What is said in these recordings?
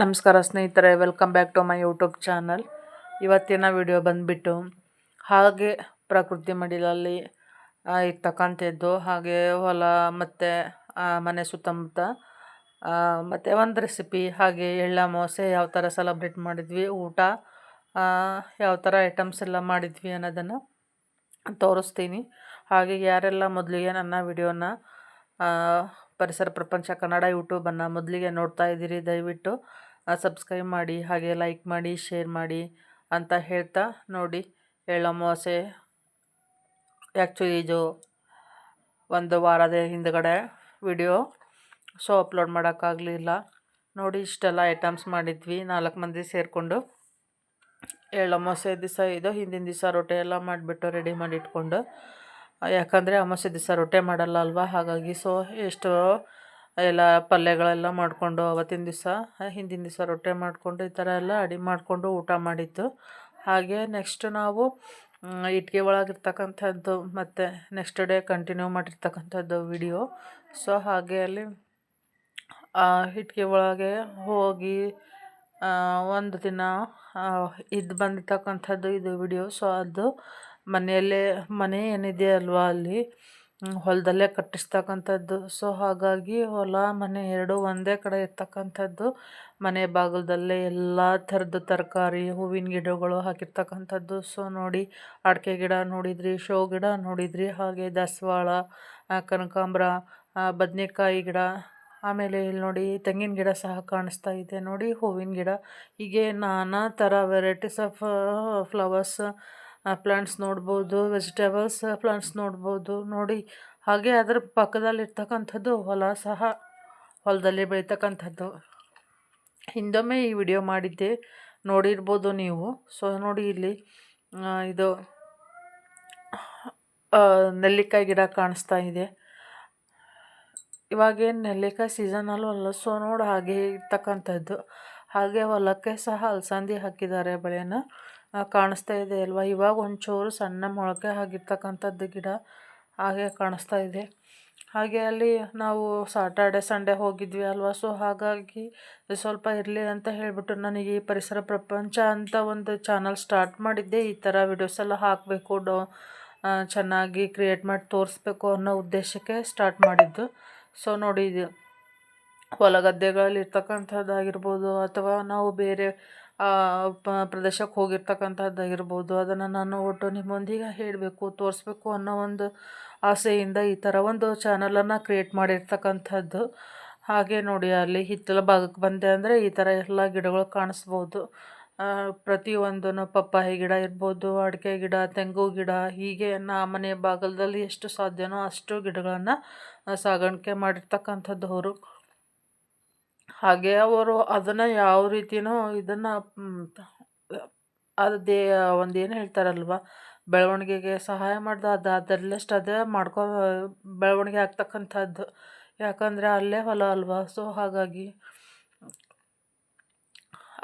ನಮಸ್ಕಾರ ಸ್ನೇಹಿತರೆ welcome back to my YouTube channel ಇವತ್ತಿನ ವಿಡಿಯೋ ಬಂದುಬಿಟ್ಟು ಹಾಗೆ ಪ್ರಕೃತಿ ಮಡಿಲಲ್ಲಿ ಇರ್ತಕ್ಕಂಥದ್ದು, ಹಾಗೆ ಹೊಲ ಮತ್ತು ಮನೆ ಸುತ್ತಮುತ್ತ ಮತ್ತು ಒಂದು ರೆಸಿಪಿ ಹಾಗೆ ಎಳ್ಳ, ಮೋಸೆ ಯಾವ ಥರ ಸೆಲೆಬ್ರೇಟ್ ಮಾಡಿದ್ವಿ, ಊಟ ಯಾವ ಥರ ಐಟಮ್ಸ್ ಎಲ್ಲ ಮಾಡಿದ್ವಿ ಅನ್ನೋದನ್ನು ತೋರಿಸ್ತೀನಿ. ಹಾಗೆ ಯಾರೆಲ್ಲ ಮೊದಲಿಗೆ ನನ್ನ ವಿಡಿಯೋನ ಪರಿಸರ ಪ್ರಪಂಚ ಕನ್ನಡ ಯೂಟ್ಯೂಬನ್ನು ಮೊದಲಿಗೆ ನೋಡ್ತಾ ಇದ್ದೀರಿ, ದಯವಿಟ್ಟು ಸಬ್ಸ್ಕ್ರೈಬ್ ಮಾಡಿ, ಹಾಗೆ ಲೈಕ್ ಮಾಡಿ ಶೇರ್ ಮಾಡಿ ಅಂತ ಹೇಳ್ತಾ ನೋಡಿ ಎಳ್ಳಮಾವಾಸ್ಯೆ ಆ್ಯಕ್ಚುಲಿ ಇದು ಒಂದು ವಾರದ ಹಿಂದ್ಗಡೆ ವಿಡಿಯೋ ಸೊ ಅಪ್ಲೋಡ್ ಮಾಡೋಕ್ಕಾಗಲಿಲ್ಲ ನೋಡಿ ಇಷ್ಟೆಲ್ಲ ಐಟಮ್ಸ್ ಮಾಡಿದ್ವಿ, ನಾಲ್ಕು ಮಂದಿ ಸೇರಿಕೊಂಡು. ಎಳ್ಳು ಅಮಾವಾಸ್ಯೆ ದಿವಸ ಇದು, ಹಿಂದಿನ ದಿವಸ ರೊಟ್ಟಿ ಎಲ್ಲ ಮಾಡಿಬಿಟ್ಟು ರೆಡಿ ಮಾಡಿ ಇಟ್ಕೊಂಡು. ಯಾಕಂದರೆ ಅಮಾವಾಸ್ಯೆ ದಿವಸ ರೊಟ್ಟೆ ಮಾಡಲ್ಲ ಅಲ್ವಾ? ಹಾಗಾಗಿ ಸೊ ಎಷ್ಟು ಎಲ್ಲ ಪಲ್ಯಗಳೆಲ್ಲ ಮಾಡಿಕೊಂಡು ಅವತ್ತಿನ ದಿವಸ ಹಿಂದಿನ ದಿವಸ ರೊಟ್ಟಿ ಮಾಡಿಕೊಂಡು ಈ ಥರ ಎಲ್ಲ ಅಡಿ ಮಾಡಿಕೊಂಡು ಊಟ ಮಾಡಿದ್ದು. ಹಾಗೆ ನೆಕ್ಸ್ಟ್ ನಾವು ಇಟ್ಟಿಗೆ ಒಳಗಿರ್ತಕ್ಕಂಥದ್ದು ಮತ್ತು ನೆಕ್ಸ್ಟ್ ಡೇ ಕಂಟಿನ್ಯೂ ಮಾಡಿರ್ತಕ್ಕಂಥದ್ದು ವಿಡಿಯೋ ಸೊ ಹಾಗೆ ಅಲ್ಲಿ, ಆ ಒಳಗೆ ಹೋಗಿ ಒಂದು ದಿನ ಇದು ಬಂದಿರ್ತಕ್ಕಂಥದ್ದು ಇದು ವಿಡಿಯೋ ಸೊ ಅದು ಮನೆಯಲ್ಲೇ, ಮನೆ ಏನಿದೆ ಅಲ್ವಾ ಅಲ್ಲಿ ಹೊಲದಲ್ಲೇ ಕಟ್ಟಿಸ್ತಕ್ಕಂಥದ್ದು. ಸೊ ಹಾಗಾಗಿ ಹೊಲ, ಮನೆ ಎರಡು ಒಂದೇ ಕಡೆ ಇರ್ತಕ್ಕಂಥದ್ದು. ಮನೆ ಬಾಗಿಲದಲ್ಲೇ ಎಲ್ಲ ಥರದ ತರಕಾರಿ, ಹೂವಿನ ಗಿಡಗಳು ಹಾಕಿರ್ತಕ್ಕಂಥದ್ದು. ಸೊ ನೋಡಿ, ಅಡಿಕೆ ಗಿಡ ನೋಡಿದ್ರಿ, ಶೋ ಗಿಡ ನೋಡಿದ್ರಿ, ಹಾಗೆ ದಾಸವಾಳ ಕನಕಾಂಬ್ರ ಬದನೆಕಾಯಿ ಗಿಡ, ಆಮೇಲೆ ಇಲ್ಲಿ ನೋಡಿ ತೆಂಗಿನ ಗಿಡ ಸಹ ಕಾಣಿಸ್ತಾ ಇದೆ. ನೋಡಿ, ಹೂವಿನ ಗಿಡ. ಹೀಗೆ ನಾನಾ ಥರ ವೆರೈಟೀಸ್ ಆಫ್ ಫ್ಲವರ್ಸ್ ಪ್ಲಾಂಟ್ಸ್ ನೋಡ್ಬೋದು ವೆಜಿಟೇಬಲ್ಸ್ ಪ್ಲಾಂಟ್ಸ್ ನೋಡ್ಬೋದು. ನೋಡಿ ಹಾಗೆ ಅದರ ಪಕ್ಕದಲ್ಲಿ ಇರ್ತಕ್ಕಂಥದ್ದು ಹೊಲ ಸಹ ಹೊಲದಲ್ಲಿ ಬೆಳೀತಕ್ಕಂಥದ್ದು. ಹಿಂದೊಮ್ಮೆ ಈ ವಿಡಿಯೋ ಮಾಡಿದ್ದೆ ನೋಡಿರ್ಬೋದು ನೀವು. ಸೊ ನೋಡಿ ಇಲ್ಲಿ ಇದು ನೆಲ್ಲಿಕಾಯಿ ಗಿಡ ಕಾಣಿಸ್ತಾ ಇದೆ. ಇವಾಗೇನು ನೆಲ್ಲಿಕಾಯಿ ಸೀಸನಲ್ಲೂ ಅಲ್ಲ ಸೊ ನೋಡಿ ಹಾಗೆ ಇರ್ತಕ್ಕಂಥದ್ದು. ಹಾಗೆ ಹೊಲಕ್ಕೆ ಸಹ ಅಲಸಂದಿ ಹಾಕಿದ್ದಾರೆ ಬೆಳೆನ. ಆ, ಕಾಣಿಸ್ತಾ ಇದೆ ಅಲ್ವಾ? ಇವಾಗ ಒಂಚೂರು ಸಣ್ಣ ಮೊಳಕೆ ಆಗಿರ್ತಕ್ಕಂಥದ್ದು ಗಿಡ ಹಾಗೆ ಕಾಣಿಸ್ತಾ ಇದೆ. ಹಾಗೆ ಅಲ್ಲಿ ನಾವು ಸಾಟರ್ಡೆ ಸಂಡೇ ಹೋಗಿದ್ವಿ ಅಲ್ವಾ? ಸೊ ಹಾಗಾಗಿ ಸ್ವಲ್ಪ ಇರಲಿ ಅಂತ ಹೇಳಿಬಿಟ್ಟು ನನಗೆ ಈ ಪರಿಸರ ಪ್ರಪಂಚ ಅಂತ ಒಂದು ಚಾನಲ್ ಸ್ಟಾರ್ಟ್ ಮಾಡಿದ್ದೆ. ಈ ಥರ ವಿಡಿಯೋಸ್ ಎಲ್ಲ ಹಾಕಬೇಕು, ಡೋ ಚೆನ್ನಾಗಿ ಕ್ರಿಯೇಟ್ ಮಾಡಿ ತೋರಿಸ್ಬೇಕು ಅನ್ನೋ ಉದ್ದೇಶಕ್ಕೆ ಸ್ಟಾರ್ಟ್ ಮಾಡಿದ್ದು. ಸೊ ನೋಡಿ ಇದು. ಹೊಲ ಗದ್ದೆಗಳಲ್ಲಿ ಇರ್ತಕ್ಕಂಥದ್ದಾಗಿರ್ಬೋದು ಅಥವಾ ನಾವು ಬೇರೆ ಪ್ರದೇಶಕ್ಕೆ ಹೋಗಿರ್ತಕ್ಕಂಥದ್ದಾಗಿರ್ಬೋದು, ಅದನ್ನು ನಾನು ಒಟ್ಟು ನಿಮ್ಮೊಂದಿಗೆ ಹೇಳಬೇಕು, ತೋರಿಸ್ಬೇಕು ಅನ್ನೋ ಒಂದು ಆಸೆಯಿಂದ ಈ ಥರ ಒಂದು ಚಾನಲನ್ನು ಕ್ರಿಯೇಟ್ ಮಾಡಿರ್ತಕ್ಕಂಥದ್ದು. ಹಾಗೆ ನೋಡಿ, ಅಲ್ಲಿ ಹಿತ್ತಲ ಭಾಗಕ್ಕೆ ಬಂದೆ ಅಂದರೆ ಈ ಥರ ಎಲ್ಲ ಗಿಡಗಳು ಕಾಣಿಸ್ಬೋದು. ಪ್ರತಿಯೊಂದನ್ನು ಪ್ರತಿಯೊಂದೂ ಪಪ್ಪಾಯಿ ಗಿಡ ಇರ್ಬೋದು, ಅಡಿಕೆ ಗಿಡ, ತೆಂಗು ಗಿಡ, ಹೀಗೆ ನಾ ಮನೆ ಬಾಗಲದಲ್ಲಿ ಎಷ್ಟು ಸಾಧ್ಯನೋ ಅಷ್ಟು ಗಿಡಗಳನ್ನು ಸಾಗಾಣಿಕೆ ಮಾಡಿರ್ತಕ್ಕಂಥದ್ದು ಅವರು. ಹಾಗೆ ಅವರು ಅದನ್ನು ಯಾವ ರೀತಿಯೂ ಇದನ್ನು ಅದೇ ಒಂದು ಏನು ಹೇಳ್ತಾರಲ್ವ, ಬೆಳವಣಿಗೆಗೆ ಸಹಾಯ ಮಾಡ್ದೆ, ಅದು ಅದರಲ್ಲಷ್ಟು ಅದೇ ಮಾಡ್ಕೊ, ಬೆಳವಣಿಗೆ ಆಗ್ತಕ್ಕಂಥದ್ದು. ಯಾಕಂದರೆ ಅಲ್ಲೇ ಹೊಲ ಅಲ್ವಾ, ಸೊ ಹಾಗಾಗಿ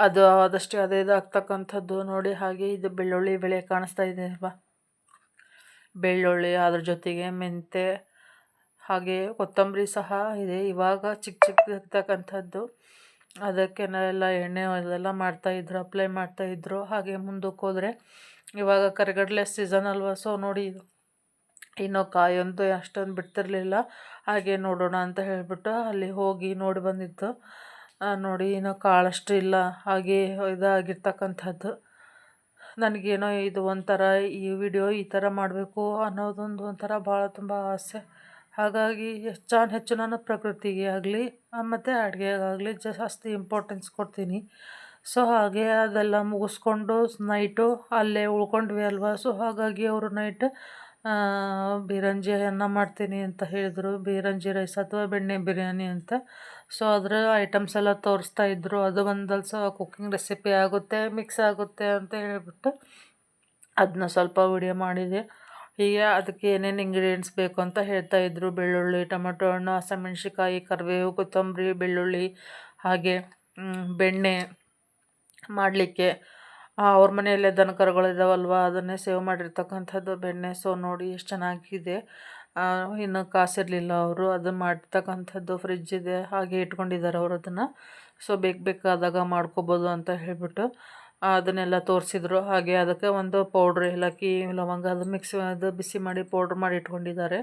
ಅದು ಆದಷ್ಟು, ಅದೇ ಇದಾಗ್ತಕ್ಕಂಥದ್ದು ನೋಡಿ ಹಾಗೆ ಇದು ಬೆಳ್ಳುಳ್ಳಿ ಬೆಳೆ ಕಾಣಿಸ್ತಾ ಇದೆ ಅಲ್ವಾ. ಬೆಳ್ಳುಳ್ಳಿ ಅದ್ರ ಜೊತೆಗೆ ಮೆಂತೆ ಹಾಗೆ ಕೊತ್ತಂಬರಿ ಸಹ ಇದೆ. ಇವಾಗ ಚಿಕ್ಕ ಚಿಕ್ಕದಿರ್ತಕ್ಕಂಥದ್ದು ಅದಕ್ಕೆಲ್ಲ ಎಣ್ಣೆ ಅದೆಲ್ಲ ಮಾಡ್ತಾಯಿದ್ರು ಅಪ್ಲೈ ಮಾಡ್ತಾಯಿದ್ರು ಹಾಗೆ ಮುಂದಕ್ಕೆ ಹೋದರೆ ಇವಾಗ ಕರಿಗಡಲೆ ಸೀಸನ್ ಅಲ್ವಾ? ಸೊ ನೋಡಿ ಇನ್ನೂ ಕಾಯೊಂದು ಅಷ್ಟೊಂದು ಬಿಡ್ತಿರ್ಲಿಲ್ಲ. ಹಾಗೆ ನೋಡೋಣ ಅಂತ ಹೇಳಿಬಿಟ್ಟು ಅಲ್ಲಿ ಹೋಗಿ ನೋಡಿ ಬಂದಿದ್ದು. ನೋಡಿ ಇನ್ನೂ ಕಾಳಷ್ಟು ಇಲ್ಲ. ಹಾಗೆ ಇದಾಗಿರ್ತಕ್ಕಂಥದ್ದು. ನನಗೇನೋ ಇದು ಒಂಥರ ಈ ವಿಡಿಯೋ ಈ ಥರ ಮಾಡಬೇಕು ಅನ್ನೋದೊಂದು ಒಂಥರ ಭಾಳ ತುಂಬ ಆಸೆ. ಹಾಗಾಗಿ ಹೆಚ್ಚಾನ್ ಹೆಚ್ಚು ನಾನು ಪ್ರಕೃತಿಗೆ ಆಗಲಿ ಮತ್ತು ಅಡುಗೆಗಾಗಲಿ ಜಾಸ್ತಿ ಇಂಪಾರ್ಟೆನ್ಸ್ ಕೊಡ್ತೀನಿ. ಸೊ ಹಾಗೆ ಅದೆಲ್ಲ ಮುಗಿಸ್ಕೊಂಡು ನೈಟು ಅಲ್ಲೇ ಉಳ್ಕೊಂಡ್ವಿ ಅಲ್ವಾ? ಸೊ ಹಾಗಾಗಿ ಅವರು ನೈಟ್ ಬಿರಂಜಿ ಅನ್ನ ಮಾಡ್ತೀನಿ ಅಂತ ಹೇಳಿದರು. ಬಿರಂಜಿ ರೈಸ್ ಅಥವಾ ಬೆಣ್ಣೆ ಬಿರಿಯಾನಿ ಅಂತ. ಸೊ ಅದರ ಐಟಮ್ಸ್ ಎಲ್ಲ ತೋರಿಸ್ತಾ ಇದ್ದರು ಅದು ಒಂದಲ್ಲಿ ಸಹ ಕುಕ್ಕಿಂಗ್ ರೆಸಿಪಿ ಆಗುತ್ತೆ ಮಿಕ್ಸ್ ಆಗುತ್ತೆ ಅಂತ ಹೇಳಿಬಿಟ್ಟು ಅದನ್ನ ಸ್ವಲ್ಪ ವಿಡಿಯೋ ಮಾಡಿದೆ. ಹೀಗೆ ಅದಕ್ಕೆ ಏನೇನು ಇಂಗ್ರೀಡಿಯೆಂಟ್ಸ್ ಬೇಕು ಅಂತ ಹೇಳ್ತಾ ಇದ್ದರು ಬೆಳ್ಳುಳ್ಳಿ, ಟೊಮೆಟೊ ಹಣ್ಣು ಹಸಿಮೆಣ್ಸಿಕಾಯಿ ಕರಿಬೇವು, ಕೊತ್ತಂಬರಿ, ಬೆಳ್ಳುಳ್ಳಿ, ಹಾಗೆ ಬೆಣ್ಣೆ ಮಾಡಲಿಕ್ಕೆ. ಅವ್ರ ಮನೆಯಲ್ಲೇ ದನ ಕರುಗಳಿದಾವಲ್ವ ಅದನ್ನೇ ಸೇವ್ ಮಾಡಿರ್ತಕ್ಕಂಥದ್ದು ಬೆಣ್ಣೆ. ಸೊ ನೋಡಿ ಎಷ್ಟು ಚೆನ್ನಾಗಿದೆ. ಇನ್ನೂ ಕಾಸಿರಲಿಲ್ಲ ಅವರು. ಅದು ಮಾಡಿರ್ತಕ್ಕಂಥದ್ದು ಫ್ರಿಜ್ ಇದೆ. ಹಾಗೆ ಇಟ್ಕೊಂಡಿದ್ದಾರೆ ಅವರು ಅದನ್ನು. ಸೊ ಬೇಕು ಬೇಕಾದಾಗ ಮಾಡ್ಕೋಬೋದು ಅಂತ ಹೇಳಿಬಿಟ್ಟು. ಅದನ್ನೆಲ್ಲ ತೋರಿಸಿದ್ರು. ಹಾಗೆ ಅದಕ್ಕೆ ಒಂದು ಪೌಡ್ರ್ ಏಲಕ್ಕಿ ಲವಂಗ ಅದು ಮಿಕ್ಸ್ ಅದು ಬಿಸಿ ಮಾಡಿ ಪೌಡ್ರ್ ಮಾಡಿ ಇಟ್ಕೊಂಡಿದ್ದಾರೆ.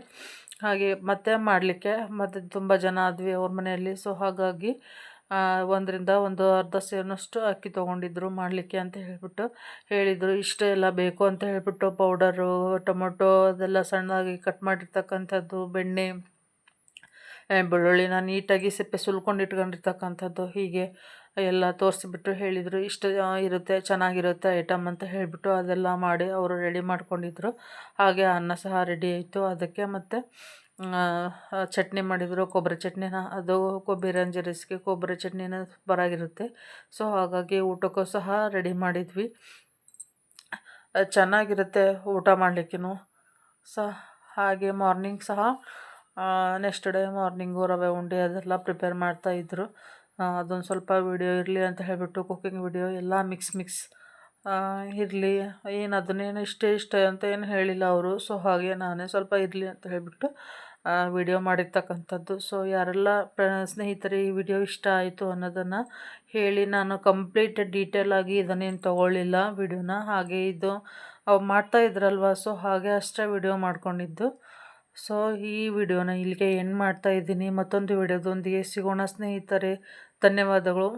ಹಾಗೆ ಮತ್ತೆ ಮಾಡಲಿಕ್ಕೆ ಮತ್ತು ತುಂಬ ಜನ ಆದ್ವಿ ಅವ್ರ ಮನೆಯಲ್ಲಿ. ಸೊ ಹಾಗಾಗಿ ಒಂದರಿಂದ ಒಂದು ಅರ್ಧ ಸೇನಷ್ಟು ಅಕ್ಕಿ ತೊಗೊಂಡಿದ್ರು ಮಾಡಲಿಕ್ಕೆ ಅಂತ ಹೇಳಿಬಿಟ್ಟು ಹೇಳಿದರು. ಇಷ್ಟೇ ಎಲ್ಲ ಬೇಕು ಅಂತ ಹೇಳಿಬಿಟ್ಟು ಪೌಡರು ಟೊಮೊಟೊ ಅದೆಲ್ಲ ಸಣ್ಣದಾಗಿ ಕಟ್ ಮಾಡಿರ್ತಕ್ಕಂಥದ್ದು, ಬೆಣ್ಣೆ ಬೆಳ್ಳುಳ್ಳಿನ ನೀಟಾಗಿ ಸಿಪ್ಪೆ ಸುಲ್ಕೊಂಡು ಇಟ್ಕೊಂಡಿರ್ತಕ್ಕಂಥದ್ದು ಹೀಗೆ ಎಲ್ಲ ತೋರಿಸ್ಬಿಟ್ಟು ಹೇಳಿದರು, ಇಷ್ಟು ಇರುತ್ತೆ, ಚೆನ್ನಾಗಿರುತ್ತೆ ಐಟಮ್ ಅಂತ ಹೇಳಿಬಿಟ್ಟು ಅದೆಲ್ಲ ಮಾಡಿ ಅವರು ರೆಡಿ ಮಾಡ್ಕೊಂಡಿದ್ರು. ಹಾಗೆ ಅನ್ನ ಸಹ ರೆಡಿ ಆಯಿತು ಅದಕ್ಕೆ. ಮತ್ತು ಚಟ್ನಿ ಮಾಡಿದರು, ಕೊಬ್ಬರಿ ಚಟ್ನಿನ. ಅದು ಕೊಬ್ಬರಿ ರಂಜರಿಸ್ಗೆ ಕೊಬ್ಬರಿ ಚಟ್ನಿನ ಬರಾಗಿರುತ್ತೆ. ಸೊ, ಹಾಗಾಗಿ ಊಟಕ್ಕೂ ಸಹ ರೆಡಿ ಮಾಡಿದ್ವಿ. ಚೆನ್ನಾಗಿರುತ್ತೆ ಊಟ ಮಾಡಲಿಕ್ಕೂ ಸಹ ಹಾಗೆ ಮಾರ್ನಿಂಗ್ ಸಹ ನೆಕ್ಸ್ಟ್ ಡೇ ಮಾರ್ನಿಂಗು ರವೆ ಉಂಡೆ ಅದೆಲ್ಲ ಪ್ರಿಪೇರ್ ಮಾಡ್ತಾ ಇದ್ದರು ಅದೊಂದು ಸ್ವಲ್ಪ ವಿಡಿಯೋ ಇರಲಿ ಅಂತ ಹೇಳಿಬಿಟ್ಟು ಕುಕ್ಕಿಂಗ್ ವಿಡಿಯೋ ಎಲ್ಲ ಮಿಕ್ಸ್ ಮಿಕ್ಸ್ ಇರಲಿ. ಏನು ಅದನ್ನೇನು ಇಷ್ಟೇ ಇಷ್ಟ ಅಂತ ಏನು ಹೇಳಿಲ್ಲ ಅವರು. ಸೊ ಹಾಗೆ ನಾನೇ ಸ್ವಲ್ಪ ಇರಲಿ ಅಂತ ಹೇಳಿಬಿಟ್ಟು ವಿಡಿಯೋ ಮಾಡಿರ್ತಕ್ಕಂಥದ್ದು. ಸೊ ಯಾರೆಲ್ಲ ಸ್ನೇಹಿತರೆ ಈ ವಿಡಿಯೋ ಇಷ್ಟ ಆಯಿತು ಅನ್ನೋದನ್ನು ಹೇಳಿ ನಾನು ಕಂಪ್ಲೀಟ್ ಡೀಟೇಲ್ ಆಗಿ ಇದನ್ನೇನು ತೊಗೊಳ್ಳಿಲ್ಲ ವಿಡಿಯೋನ ಹಾಗೆ ಇದು ಅವ್ರು ಮಾಡ್ತಾ ಇದ್ರಲ್ವ. ಸೊ ಹಾಗೆ ಅಷ್ಟೇ ವಿಡಿಯೋ ಮಾಡ್ಕೊಂಡಿದ್ದು. ಸೊ ಈ ವಿಡಿಯೋನ ಇಲ್ಲಿಗೆ ಎಂಡ್ ಮಾಡ್ತಾ ಇದ್ದೀನಿ. ಮತ್ತೊಂದು ವಿಡಿಯೋದೊಂದಿಗೆ ಸಿಗೋಣ ಸ್ನೇಹಿತರೆ. ಧನ್ಯವಾದಗಳು.